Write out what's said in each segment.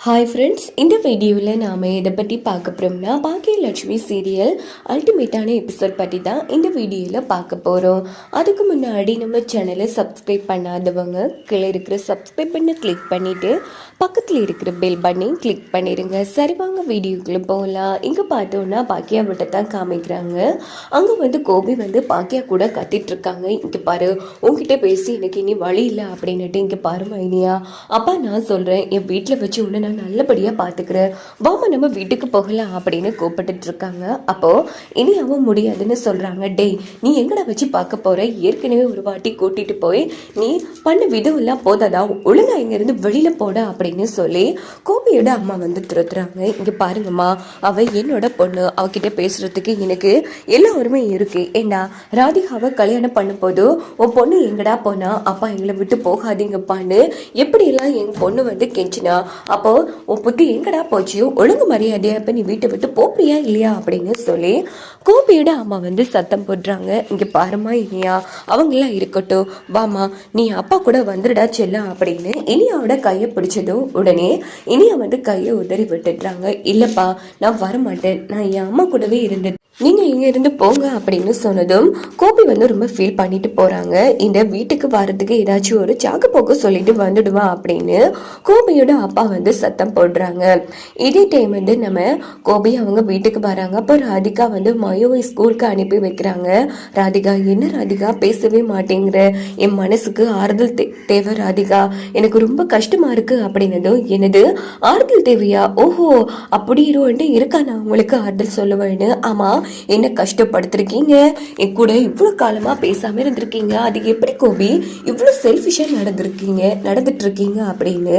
Hi friends இந்த வீடியோவில் நாம் இதை பற்றி பார்க்க போகிறோம்னா பாக்கியலட்சுமி சீரியல் அல்டிமேட்டான எபிசோட் பற்றி தான் இந்த வீடியோவில் பார்க்க போகிறோம் அதுக்கு முன்னாடி நம்ம சேனலை சப்ஸ்கிரைப் பண்ணாதவங்க கீழே இருக்கிற சப்ஸ்கிரைப் பண்ண கிளிக் பண்ணிவிட்டு பக்கத்தில் இருக்கிற பெல் பண்ணி கிளிக் பண்ணிடுங்க சரி வாங்க வீடியோக்குள்ளே போகலாம். இங்கே பார்த்தோன்னா பாக்கியா விட்ட தான் காமிக்கிறாங்க. அங்கே வந்து கோபி வந்து பாக்கியா கூட கத்திட்ருக்காங்க இங்கே பாரு உங்ககிட்ட பேசி எனக்கு இனி வழி இல்லை அப்படின்னுட்டு இங்கே பாரு மைனியா. அப்பா நான் சொல்கிறேன் என் வீட்டில் வச்சு உன்னை நான் நல்லபடியாக பார்த்துக்கிறேன் வாமா நம்ம வீட்டுக்கு போகலாம் அப்படின்னு கூப்பிட்டுட்டு இருக்காங்க. அப்போது இனி அவன் முடியாதுன்னு சொல்கிறாங்க டேய் நீ எங்கடா வச்சு பார்க்க போகிற ஏற்கனவே ஒரு வாட்டி கூட்டிகிட்டு போய் நீ பண்ண விதம் போதாதான் போதாதா? ஒழுங்கா இங்கேருந்து வெளியில் போட அப்படின்னு சொல்லி கோபியோட அம்மா வந்து துரத்துறாங்க. இங்கே பாருங்கம்மா அவ என்னோட பொண்ணு. அவகிட்ட பேசுறதுக்கு எனக்கு எல்லா இருக்கு. ஏண்டா ராதிகாவை கல்யாணம் பண்ணும்போது உன் பொண்ணு எங்கடா போனா? அப்பா எங்களை விட்டு போகாதீங்கப்பான்னு எப்படியெல்லாம் என் பொண்ணு வந்து கெஞ்சினா அப்போ உன் புத்தி எங்கடா போச்சியோ ஒழுங்கு மரியாதையா இப்போ நீ வீட்டை விட்டு போப்பியா இல்லையா? அப்படின்னு சொல்லி கோபியோட அம்மா வந்து சத்தம் போடுறாங்க. இங்கே பாருமா இனியா அவங்களாம் இருக்கட்டும். வாமா நீ அப்பா கூட வந்துடுடா செல்லம் அப்படின்னு இனியாவோட கையை பிடிச்சதும் உடனே இனியா வந்து கையை உதறி விட்டுடுறாங்க. இல்லைப்பா நான் வரமாட்டேன். நான் என் அம்மா கூடவே இருந்துட்டு நீங்க இங்க இருந்து போங்க அப்படின்னு சொன்னதும் கோபி வந்து ரொம்ப ஃபீல் பண்ணிட்டு போறாங்க. இந்த வீட்டுக்கு வர்றதுக்கு ஏதாச்சும் ஒரு சாக்கு போக்கு சொல்லிட்டு வந்துடுவா அப்படின்னு கோபியோட அப்பா வந்து சத்தம் போடுறாங்க. இதே டைம் வந்து நம்ம கோபி அவங்க வீட்டுக்கு வராங்க. அப்போ ராதிகா வந்து மயோவை ஸ்கூலுக்கு அனுப்பி வைக்கிறாங்க. ராதிகா என்ன ராதிகா? பேசவே மாட்டேங்கிற. என் மனசுக்கு ஆறுதல் தேவை ராதிகா. எனக்கு ரொம்ப கஷ்டமா இருக்கு அப்படின்னதும் என்னது? ஆறுதல் தேவையா? ஓஹோ! அப்படி இருவன்ட்டு இருக்கா? நான் உங்களுக்கு ஆறுதல் சொல்லுவேன்னு. ஆமா என்ன கஷ்டப்படுத்திருக்கீங்க? என் கூட இவ்வளவு காலமா பேசாம இருந்திருக்கீங்க. அது எப்படி கோபி? இவ்வளவு செல்ஃபிஷா நடந்திருக்கீங்க நடந்துட்டு இருக்கீங்க அப்படின்னு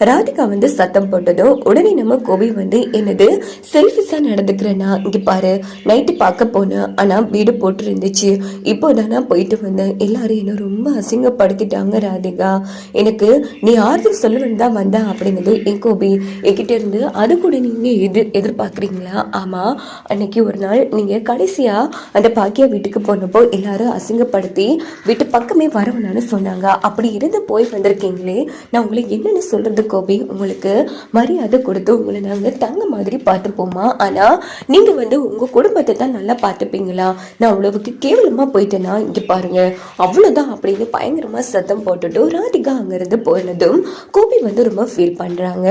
ராதிகா வந்து சத்தம் போட்டதும் உடனே நம்ம கோபி வந்து என்னது செல்ஃபிஸாக நடந்துக்கிறேன்னா இங்கே பாரு நைட்டு பார்க்க போனேன் ஆனால் வீடு போட்டுருந்துச்சு. இப்போ இப்போதான் நான் போயிட்டு வந்தேன். எல்லாரும் என்ன ரொம்ப அசிங்கப்படுத்திட்டாங்க ராதிகா. எனக்கு நீ ஆறுதல் சொல்லுவேன் தான் வந்தேன் அப்படின்னது என் கோபி என்கிட்ட இருந்து அது கூட நீங்கள் எதிர் எதிர்பார்க்குறீங்களா? ஆமாம் அன்னைக்கு ஒரு நாள் நீங்கள் கடைசியாக அந்த பாக்கியா வீட்டுக்கு போனப்போ எல்லாரும் அசிங்கப்படுத்தி வீட்டு பக்கமே வரவேணான்னு சொன்னாங்க. அப்படி இருந்து போய் வந்திருக்கீங்களே நான் உங்களுக்கு என்னன்னு சொல்கிறது கோபி? உங்களுக்கு மரியாதை கொடுத்து உங்களை நாங்கள் தங்க மாதிரி பார்த்துப்போமா? ஆனால் நீங்கள் வந்து உங்கள் குடும்பத்தை தான் நல்லா பார்த்துப்பீங்களா? நான் அவ்வளவுக்கு கேவலமாக போயிட்டேன்னா இங்கே பாருங்கள் அவ்வளோதான் அப்படின்னு பயங்கரமாக சத்தம் போட்டுட்டு ராதிகா அங்கேருந்து போனதும் கோபி வந்து ரொம்ப ஃபீல் பண்ணுறாங்க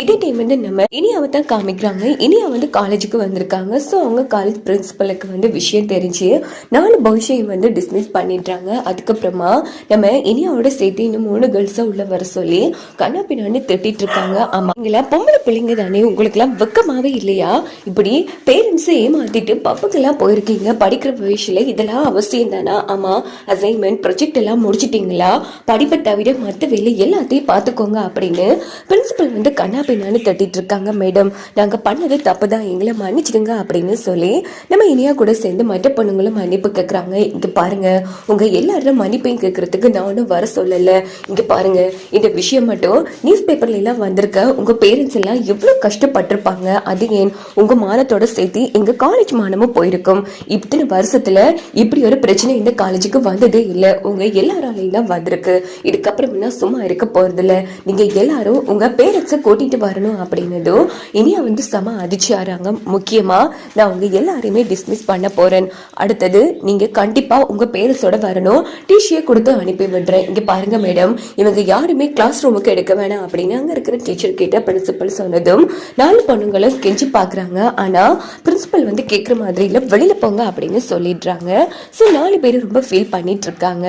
இதே டைம் வந்து நம்ம இனியாவை தான் காமிக்கிறாங்க. இனியா வந்து காலேஜுக்கு வந்திருக்காங்க. ஸோ அவங்க காலேஜ் பிரின்சிபலுக்கு வந்து விஷயம் தெரிஞ்சு நாலு பாய்ஸையும் வந்து டிஸ்மிஸ் பண்ணிடுறாங்க. அதுக்கப்புறமா நம்ம இனியாவோட சேர்த்து இன்னும் மூணு கேர்ள்ஸை உள்ள வர சொல்லி கண்ணா பின்னாடி திட்டிட்டு இருக்காங்க. ஆமாம் நீங்களா பொம்பளை பிள்ளைங்க தானே. உங்களுக்குலாம் வெக்கமாவே இல்லையா? இப்படி பேரண்ட்ஸை ஏமாத்திட்டு பப்புக்கெல்லாம் போயிருக்கீங்க. படிக்கிற வயசுல இதெல்லாம் அவசியம் தானா? ஆமாம் அசைன்மெண்ட் ப்ரொஜெக்ட் எல்லாம் முடிச்சிட்டிங்களா? படிப்பை தவிர மற்ற வேலை எல்லாத்தையும் பார்த்துக்கோங்க அப்படின்னு பிரின்சிபல் வந்து கண்ணா பின்னான்னு தட்டிட்டு இருக்காங்க மேடம் நாங்க பண்ணது தப்பு தான் எங்களை மன்னிச்சிடுங்க அப்படின்னு சொல்லி நம்ம இனியா கூட சேர்ந்து மற்ற பொண்ணுங்களும் மன்னிப்பு கேட்குறாங்க இங்க பாருங்க உங்க எல்லாரும் மன்னிப்பையும் கேட்கறதுக்கு நானும் வர சொல்லல. இங்க பாருங்க இந்த விஷயம் மட்டும் நியூஸ் பேப்பர்ல எல்லாம் வந்திருக்க உங்க பேரண்ட்ஸ் எல்லாம் எவ்வளவு கஷ்டப்பட்டிருப்பாங்க. அது ஏன்? உங்க மானத்தோட சேர்த்து எங்க காலேஜ் மானமும் போயிருக்கும். இத்தனை வருஷத்துல இப்படி ஒரு பிரச்சனை இந்த காலேஜுக்கு வந்ததே இல்லை. உங்க எல்லாராலையும் தான் வந்திருக்கு. இதுக்கப்புறம் என்ன சும்மா இருக்க போறது இல்ல நீங்க எல்லாரும் உங்க பேரண்ட்ஸை பண்ணிட்டு வரணும் அப்படின்னதும் இனியா வந்து செம அதிர்ச்சி ஆறாங்க முக்கியமாக நான் அவங்க எல்லாரையுமே டிஸ்மிஸ் பண்ண போகிறேன் அடுத்தது நீங்கள் கண்டிப்பாக உங்கள் பேரஸோட வரணும். டிஷியை கொடுத்து அனுப்பி விடுறேன். இங்கே பாருங்க மேடம் இவங்க யாருமே கிளாஸ் ரூமுக்கு எடுக்க வேணாம் அப்படின்னு அங்கே இருக்கிற டீச்சர் கிட்ட பிரின்சிபல் சொன்னதும் நாலு பொண்ணுங்களும் கெஞ்சி பார்க்குறாங்க ஆனால் பிரின்சிபல் வந்து கேட்குற மாதிரி இல்லை வெளியில் போங்க அப்படின்னு சொல்லிடுறாங்க. ஸோ நாலு பேரும் ரொம்ப ஃபீல் பண்ணிட்டு இருக்காங்க.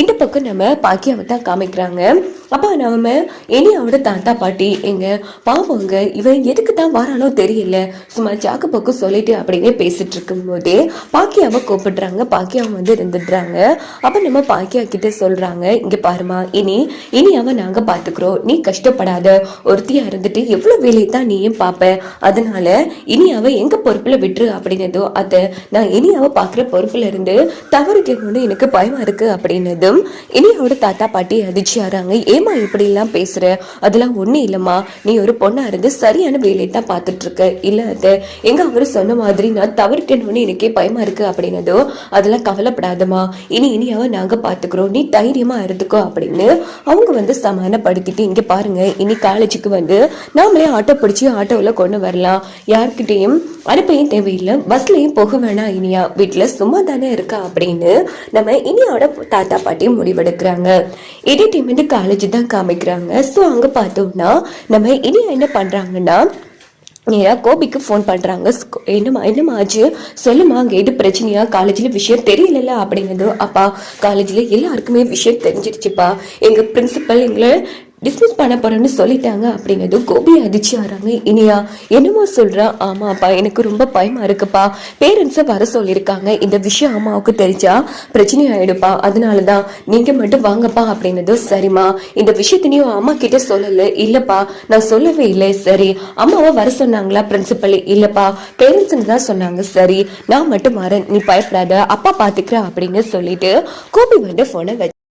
இந்த பக்கம் நம்ம பாக்கியாவை தான் காமிக்கிறாங்க. அப்போ நம்ம இனியாவோட தாத்தா பாட்டி எங்கள் பாவங்க இவன் எதுக்கு தான் வரானோ தெரியல. சும்மா ஜாக்கு போக்கு சொல்லிட்டு அப்படின்னு பேசிட்டு இருக்கும் போதே பாக்கியாவை கூப்பிடுறாங்க. பாக்கியாவை வந்து இருந்துடுறாங்க. அப்ப நம்ம பாக்கியா கிட்ட சொல்றாங்க இங்க பாருமா இனி இனியாவை நாங்க பாத்துக்கிறோம். நீ கஷ்டப்படாத. ஒருத்தியா இருந்துட்டு எவ்வளவு வேலையை தான் நீயும் பாப்ப. அதனால இனியாவை எங்க பொறுப்புல விட்டுரு அப்படின்னதும் அத நான் இனியாவை பாக்குற பொறுப்புல இருந்து தவறுக்கணும்னு எனக்கு பயமா இருக்கு அப்படின்னதும் இனியாவோட தாத்தா பாட்டி அதிர்ச்சி ஆறாங்க ஏமா இப்படி எல்லாம் பேசுற? அதெல்லாம் ஒண்ணு இல்லம்மா. நீ நீ ஒரு பொண்ணா இருந்து சரியான வேலையை தான் பார்த்துட்டு இருக்க இல்ல அது எங்க அவரு சொன்ன மாதிரி நான் தவறிட்டேன்னு எனக்கே பயமா இருக்கு அப்படின்னதோ அதெல்லாம் கவலைப்படாதமா இனி இனியாவை நாங்க பாத்துக்கிறோம் நீ தைரியமா இருந்துக்கோ அப்படின்னு அவங்க வந்து சமாதானப்படுத்திட்டு இங்க பாருங்க இனி காலேஜுக்கு வந்து நாமளே ஆட்டோ பிடிச்சி ஆட்டோவில் கொண்டு வரலாம். யார்கிட்டையும் அனுப்பையும் தேவையில்லை. பஸ்லயும் போக வேணாம் இனியா. வீட்டில் சும்மா தானே இருக்கா அப்படின்னு நம்ம இனியாவோட தாத்தா பாட்டியும் முடிவெடுக்கிறாங்க. இதே காலேஜ் தான் காமிக்கிறாங்க. ஸோ அங்க பார்த்தோம்னா நம்ம இனியா என்ன பண்றாங்கன்னா நேராக கோபிக்கு ஃபோன் பண்ணுறாங்க என்னம்மா என்னம்மா ஆச்சு? சொல்லுமா அங்கே எது பிரச்சனையா? காலேஜில் விஷயம் தெரியலல்ல அப்படிங்கிறது அப்பா காலேஜில் எல்லாருக்குமே விஷயம் தெரிஞ்சிருச்சுப்பா. எங்கள் பிரின்சிபல் எங்களை டிஸ்மிஸ் பண்ண போகிறேன்னு சொல்லிட்டாங்க அப்படின்னதும் கோபி அதிர்ச்சி ஆறாங்க இனியா என்னமோ சொல்றா? ஆமாப்பா எனக்கு ரொம்ப பயமா இருக்குப்பா. பேரண்ட்ஸை வர சொல்லியிருக்காங்க. இந்த விஷயம் அம்மாவுக்கு தெரிஞ்சா பிரச்சனை அதனால தான் நீங்கள் மட்டும் வாங்கப்பா அப்படின்னதும் சரிம்மா. இந்த விஷயத்த நீ அம்மா கிட்ட சொல்லலை. இல்லைப்பா நான் சொல்லவே இல்லை. சரி அம்மாவை வர சொன்னாங்களா பிரின்சிபல் இல்லப்பா. பேரண்ட்ஸுங்க தான் சொன்னாங்க. சரி நான் மட்டும் வரேன். நீ பயப்படாத. அப்பா பாத்துக்கிறேன் அப்படின்னு சொல்லிட்டு கோபி வந்து ஃபோனை வச்சு